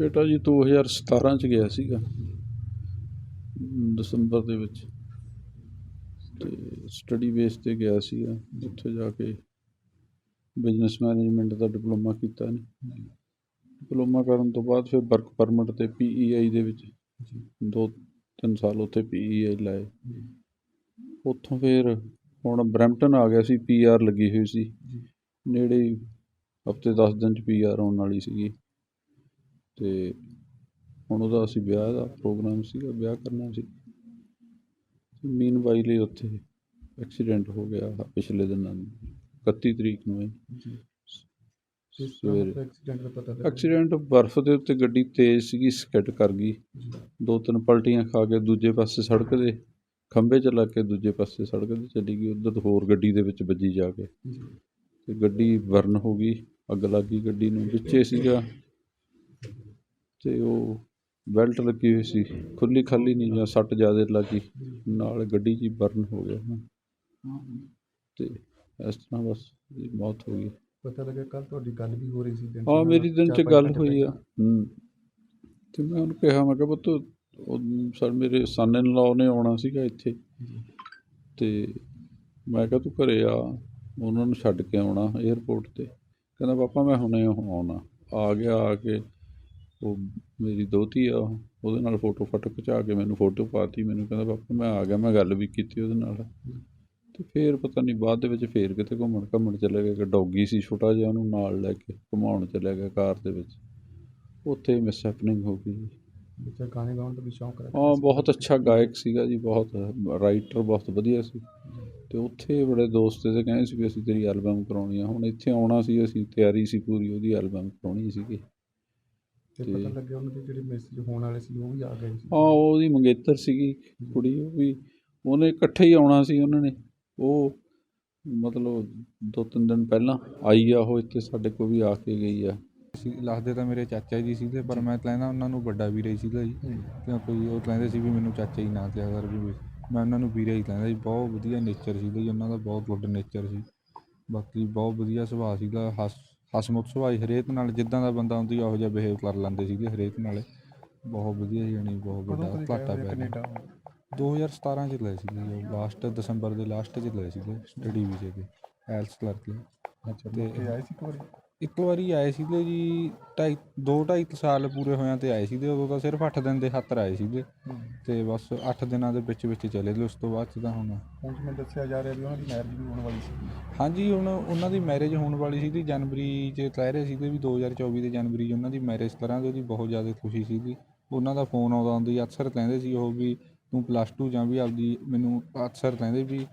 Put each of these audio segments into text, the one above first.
ਬੇਟਾ ਜੀ 2017 ਚ ਗਿਆ ਸੀਗਾ, ਦਸੰਬਰ ਦੇ ਵਿੱਚ। ਤੇ ਸਟੱਡੀ ਬੇਸ ਤੇ ਗਿਆ ਸੀਗਾ ਉੱਥੇ ਜਾ ਕੇ ਬਿਜ਼ਨਸ ਮੈਨੇਜਮੈਂਟ ਦਾ ਡਿਪਲੋਮਾ ਕੀਤਾ ਨੇ ਡਿਪਲੋਮਾ ਕਰਨ ਤੋਂ ਬਾਅਦ ਫਿਰ ਵਰਕ ਪਰਮਿਟ ਤੇ ਪੀਈਆਈ ਦੇ ਵਿੱਚ ਦੋ ਤਿੰਨ ਸਾਲ ਉੱਥੇ ਪੀਈਆਈ ਲਾਏ। ਉੱਥੋਂ ਫਿਰ ਹੁਣ ਬਰੈਂਪਟਨ ਆ ਗਿਆ ਸੀ ਪੀਆਰ ਲੱਗੀ ਹੋਈ ਸੀ। ਨੇੜੇ ਹਫ਼ਤੇ 10 ਦਿਨ ਚ ਪੀਆਰ ਆਉਣ ਵਾਲੀ ਸੀਗੀ। ਤੇ ਹੁਣ ਉਹਦਾ ਅਸੀਂ ਵਿਆਹ ਦਾ ਪ੍ਰੋਗਰਾਮ ਸੀਗਾ ਵਿਆਹ ਕਰਨਾ ਸੀ। ਮੀਨ ਵਾਈ ਲਈ ਉੱਥੇ ਐਕਸੀਡੈਂਟ ਹੋ ਗਿਆ ਪਿਛਲੇ ਦਿਨਾਂ ਨੂੰ 31 ਤਰੀਕ ਨੂੰ ਹੈ ਸਵੇਰੇ। ਐਕਸੀਡੈਂਟ ਦਾ ਪਤਾ ਲੱਗਾ ਐਕਸੀਡੈਂਟ ਬਰਫ਼ ਦੇ ਉੱਤੇ ਗੱਡੀ ਤੇਜ਼ ਸੀਗੀ ਸਕਿੱਡ ਕਰ ਗਈ। ਦੋ ਤਿੰਨ ਪਲਟੀਆਂ ਖਾ ਕੇ ਦੂਜੇ ਪਾਸੇ ਸੜਕ ਦੇ ਖੰਭੇ 'ਚ ਲੱਗ ਕੇ ਦੂਜੇ ਪਾਸੇ ਸੜਕ ਤੇ ਚਲੀ ਗਈ। ਉੱਧਰ ਹੋਰ ਗੱਡੀ ਦੇ ਵਿੱਚ ਵੱਜੀ ਜਾ ਕੇ। ਤੇ ਗੱਡੀ ਬਰਨ ਹੋ ਗਈ ਅੱਗ ਲੱਗ ਗਈ ਗੱਡੀ ਨੂੰ। ਵਿੱਚੇ ਸੀਗਾ ਤੇ ਉਹ ਬੈਲਟ ਲੱਗੀ ਹੋਈ ਸੀ ਖੁੱਲੀ ਖਾਲੀ ਨਹੀਂ ਜਾਂ ਸੱਟ ਜ਼ਿਆਦਾ ਲੱਗੀ ਨਾਲ ਗੱਡੀ ਹੀ ਬਰਨ ਹੋ ਗਿਆ ਤੇ ਇਸ ਤਰ੍ਹਾਂ ਬਸ ਮੌਤ ਹੋ ਗਈ। ਪਤਾ ਲੱਗਾ ਕੱਲ ਤੁਹਾਡੀ ਗੱਲ ਵੀ ਹੋ ਰਹੀ ਸੀ ਦਿਨ ਹਾਂ ਮੇਰੀ ਦਿਨ ਚ ਗੱਲ ਹੋਈ ਆ। ਹੂੰ। ਤੇ ਮੈਂ ਉਹਨੂੰ ਕਿਹਾ ਮੈਂ ਕਿਹਾ ਪੁੱਤ ਉਹ ਸਰ ਮੇਰੇ ਸਨ ਇਨ ਲਾਅ ਨੇ ਆਉਣਾ ਸੀਗਾ ਇੱਥੇ। ਤੇ ਮੈਂ ਕਿਹਾ ਤੂੰ ਘਰੇ ਆ ਉਹਨਾਂ ਨੂੰ ਛੱਡ ਕੇ ਆਉਣਾ 에ਅਰਪੋਰਟ ਤੇ। ਕਹਿੰਦਾ ਪਾਪਾ ਮੈਂ ਹੁਣੇ ਆਉਣਾ। ਆ ਗਿਆ ਆ ਕੇ ਉਹ ਮੇਰੀ ਦੋਤੀ ਆ ਉਹਦੇ ਨਾਲ ਫੋਟੋ ਫੋਟੋ ਖਿਚਾ ਕੇ ਮੈਨੂੰ ਫੋਟੋ ਪਾਤੀ ਮੈਨੂੰ ਕਹਿੰਦਾ ਪਾਪਾ ਮੈਂ ਆ ਗਿਆ ਮੈਂ ਗੱਲ ਵੀ ਕੀਤੀ ਉਹਦੇ ਨਾਲ। ਤੇ ਫੇਰ ਪਤਾ ਨਹੀਂ ਬਾਅਦ ਦੇ ਵਿੱਚ ਫੇਰ ਕਿਤੇ ਘੁੰਮਣ ਘੁੰਮਣ ਚਲੇ ਗਏ ਕਿ ਡੌਗੀ ਸੀ ਛੋਟਾ ਜਿਹਾ ਉਹਨੂੰ ਨਾਲ ਲੈ ਕੇ ਘੁਮਾਉਣ ਚਲੇ ਗਿਆ ਕਾਰ ਦੇ ਵਿੱਚ। ਉੱਥੇ ਮਿਸ ਹੈਪਨਿੰਗ ਹੋ ਗਈ। ਬੱਚਾ ਗਾਣੇ ਗਾਉਣ ਦਾ ਵੀ ਸ਼ੌਂਕ ਰੱਖਦਾ ਹਾਂ। ਬਹੁਤ ਅੱਛਾ ਗਾਇਕ ਸੀਗਾ ਜੀ ਬਹੁਤ ਰਾਈਟਰ ਬਹੁਤ ਵਧੀਆ ਸੀ। ਤੇ ਉੱਥੇ ਬੜੇ ਦੋਸਤ ਤੇ ਕਹਿੰਦੇ ਸੀ ਵੀ ਅਸੀਂ ਤੇਰੀ ਐਲਬਮ ਕਰਾਉਣੀ ਆ। ਹੁਣ ਇੱਥੇ ਆਉਣਾ ਸੀ ਅਸੀਂ ਤਿਆਰੀ ਸੀ ਪੂਰੀ ਉਹਦੀ ਐਲਬਮ ਕਰਾਉਣੀ ਸੀਗੀ। ਤੇ ਤੇ- ਪਤਾ ਲੱਗਿਆ ਉਹਨਾਂ ਦੇ ਜਿਹੜੇ ਮੈਸੇਜ ਹੋਣ ਵਾਲੇ ਸੀ ਉਹ ਵੀ ਆ ਗਏ ਸੀ। ਹਾਂ ਉਹਦੀ ਮੰਗੇਤਰ ਸੀਗੀ ਕੁੜੀ ਉਹ ਵੀ ਉਹਨੇ ਇਕੱਠੇ ਹੀ ਆਉਣਾ ਸੀ ਉਹਨਾਂ ਨੇ। ਉਹ ਮਤਲਬ ਦੋ ਤਿੰਨ ਦਿਨ ਪਹਿਲਾਂ ਆਈ ਆ ਉਹ ਇੱਥੇ ਸਾਡੇ ਕੋਲ ਵੀ ਆ ਕੇ ਗਈ ਆ। ਸੀ ਲੱਗਦੇ ਤਾਂ ਮੇਰੇ ਚਾਚਾ ਜੀ ਸੀਗੇ ਪਰ ਮੈਂ ਕਹਿੰਦਾ ਉਹਨਾਂ ਨੂੰ ਵੱਡਾ ਵੀਰੇ ਹੀ ਸੀਗਾ ਜੀ। ਕਿਉਂ ਕੋਈ ਉਹ ਕਹਿੰਦੇ ਸੀ ਵੀ ਮੈਨੂੰ ਚਾਚਾ ਹੀ ਨਾ ਕਿਹਾ ਕਰ ਵੀ ਮੈਂ ਉਹਨਾਂ ਨੂੰ ਵੀਰੇ ਹੀ ਕਹਿੰਦਾ ਜੀ। ਬਹੁਤ ਵਧੀਆ ਨੇਚਰ ਸੀਗਾ ਜੀ ਉਹਨਾਂ ਦਾ ਬਹੁਤ ਗੁੱਡ ਨੇਚਰ ਸੀ। ਬਾਕੀ ਬਹੁਤ ਵਧੀਆ ਸੁਭਾਅ ਸੀਗਾ ਹਸ ਹਸਮੁਖ ਸੁਭਾਅ ਸੀ, ਹਰੇਕ ਨਾਲ ਜਿੱਦਾਂ ਦਾ ਬੰਦਾ ਹੁੰਦੀ ਉਹੋ ਜਿਹਾ ਬਿਹੇਵ ਕਰ ਲੈਂਦੇ ਸੀਗੇ ਹਰੇਕ ਨਾਲ। ਬਹੁਤ ਵਧੀਆ ਜਾਣੀ ਬਹੁਤ ਵੱਡਾ ਘਾਟਾ ਪਿਆ। ਕੈਨੇਡਾ 2017 ਚ ਲਏ ਸੀਗੇ ਜੀ ਲਾਸਟ ਦਸੰਬਰ ਦੇ ਲਾਸਟ ਚ ਲਏ ਸੀਗੇ ਸਟੱਡੀ ਵੀਜ਼ੇ ਤੇ ਐਲਸ ਕਰਕੇ ਅੱਛਾ ਤੇ- ਤੇ ਆਏ ਸੀ ਇੱਕ ਵਾਰੀ? ਇੱਕ ਵਾਰੀ ਆਏ ਸੀਗੇ ਜੀ ਢਾਈ ਦੋ ਢਾਈ ਕੁ ਸਾਲ ਪੂਰੇ ਹੋਇਆਂ ਤੇ ਆਏ ਸੀਗੇ ਉਦੋਂ ਤਾਂ ਸਿਰਫ 8 ਦਿਨ ਦੇ ਖਾਤਰ ਆਏ ਸੀਗੇ। ਤੇ ਬਸ 8 ਦਿਨਾਂ ਦੇ ਵਿੱਚ ਵਿੱਚ ਚਲੇ ਗਏ ਉਸ ਤੋਂ ਬਾਅਦ 'ਚ ਤਾਂ ਹੁਣ ਹੁਣ ਜਿਵੇਂ ਦੱਸਿਆ ਜਾ ਰਿਹਾ ਵੀ ਉਹਨਾਂ ਦੀ ਮੈਰਿਜ ਵੀ ਹੋਣ ਵਾਲੀ ਸੀ ਹਾਂਜੀ ਹੁਣ ਉਹਨਾਂ ਦੀ ਮੈਰਿਜ ਹੋਣ ਵਾਲੀ ਸੀ ਜਨਵਰੀ 'ਚ ਕਹਿ ਰਹੇ ਸੀਗੇ ਵੀ 2024 ਦੇ ਜਨਵਰੀ 'ਚ ਉਹਨਾਂ ਦੀ ਮੈਰਿਜ ਕਰਾਂਗੇ ਉਹਦੀ ਬਹੁਤ ਜ਼ਿਆਦਾ ਖੁਸ਼ੀ ਸੀਗੀ। ਉਹਨਾਂ ਦਾ ਫੋਨ ਆਉਂਦਾ ਹੁੰਦੀ ਅਕਸਰ ਕਹਿੰਦੇ ਸੀ ਉਹ ਵੀ ਤੂੰ ਪਲੱਸ 2 ਜਾਂ ਵੀ ਆਪਦੀ ਮੈਨੂੰ ਅਕਸਰ ਕਹਿੰਦੇ ਵੀ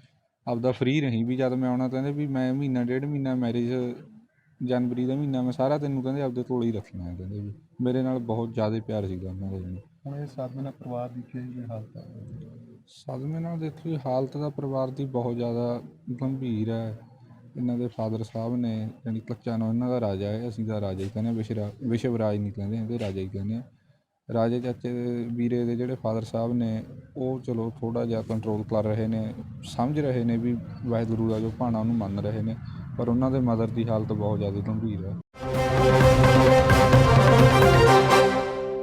ਆਪਦਾ ਫ੍ਰੀ ਰਹੀ ਵੀ ਜਦ ਮੈਂ ਆਉਣਾ ਕਹਿੰਦੇ ਵੀ ਮੈਂ ਮਹੀਨਾ ਡੇਢ ਮਹੀਨਾ ਮੈਰਿਜ ਜਨਵਰੀ ਦਾ ਮਹੀਨਾ ਮੈਂ ਸਾਰਾ ਤੈਨੂੰ ਕਹਿੰਦੇ ਆਪਦੇ ਕੋਲ ਹੀ ਰੱਖਣਾ ਹੈ ਕਹਿੰਦੇ ਵੀ। ਮੇਰੇ ਨਾਲ ਬਹੁਤ ਜ਼ਿਆਦਾ ਪਿਆਰ ਸੀਗਾ ਉਹਨਾਂ ਦਾ ਜੀ। ਹੁਣ ਇਹ ਸਾਧਨ ਨਾਲ ਪਰਿਵਾਰ ਦੀ ਕੀ ਹਾਲਤ ਹੈ ਸਦਮੇ ਨਾਲ ਦੇਖੋ ਜੀ ਹਾਲਤ ਦਾ ਪਰਿਵਾਰ ਦੀ ਬਹੁਤ ਜ਼ਿਆਦਾ ਗੰਭੀਰ ਹੈ। ਇਹਨਾਂ ਦੇ ਫਾਦਰ ਸਾਹਿਬ ਨੇ ਜਾਣੀ ਕੱਚਾ ਨਾਂ ਇਹਨਾਂ ਦਾ ਰਾਜਾ ਹੈ ਅਸੀਂ ਤਾਂ ਰਾਜਾ ਹੀ ਕਹਿੰਦੇ ਹਾਂ ਵਿਸ਼ਰਾ ਵਿਸ਼ਵ ਰਾਜ ਨਹੀਂ ਕਹਿੰਦੇ ਹੈਗੇ ਰਾਜਾ ਹੀ ਕਹਿੰਦੇ ਹਾਂ। ਰਾਜੇ ਚਾਚੇ ਦੇ ਵੀਰੇ ਦੇ ਜਿਹੜੇ ਫਾਦਰ ਸਾਹਿਬ ਨੇ ਉਹ ਚਲੋ ਥੋੜਾ ਜਿਹਾ ਕੰਟਰੋਲ ਕਰ ਰਹੇ ਨੇ ਸਮਝ ਰਹੇ ਨੇ ਵੀ ਵਾਹਿਗੁਰੂ ਦਾ ਜੋ ਭਾਣਾ ਉਹਨੂੰ ਮੰਨ ਰਹੇ ਨੇ। ਪਰ ਉਹਨਾਂ ਦੇ ਮਦਰ ਦੀ ਹਾਲਤ ਬਹੁਤ ਜ਼ਿਆਦਾ ਗੰਭੀਰ ਹੈ।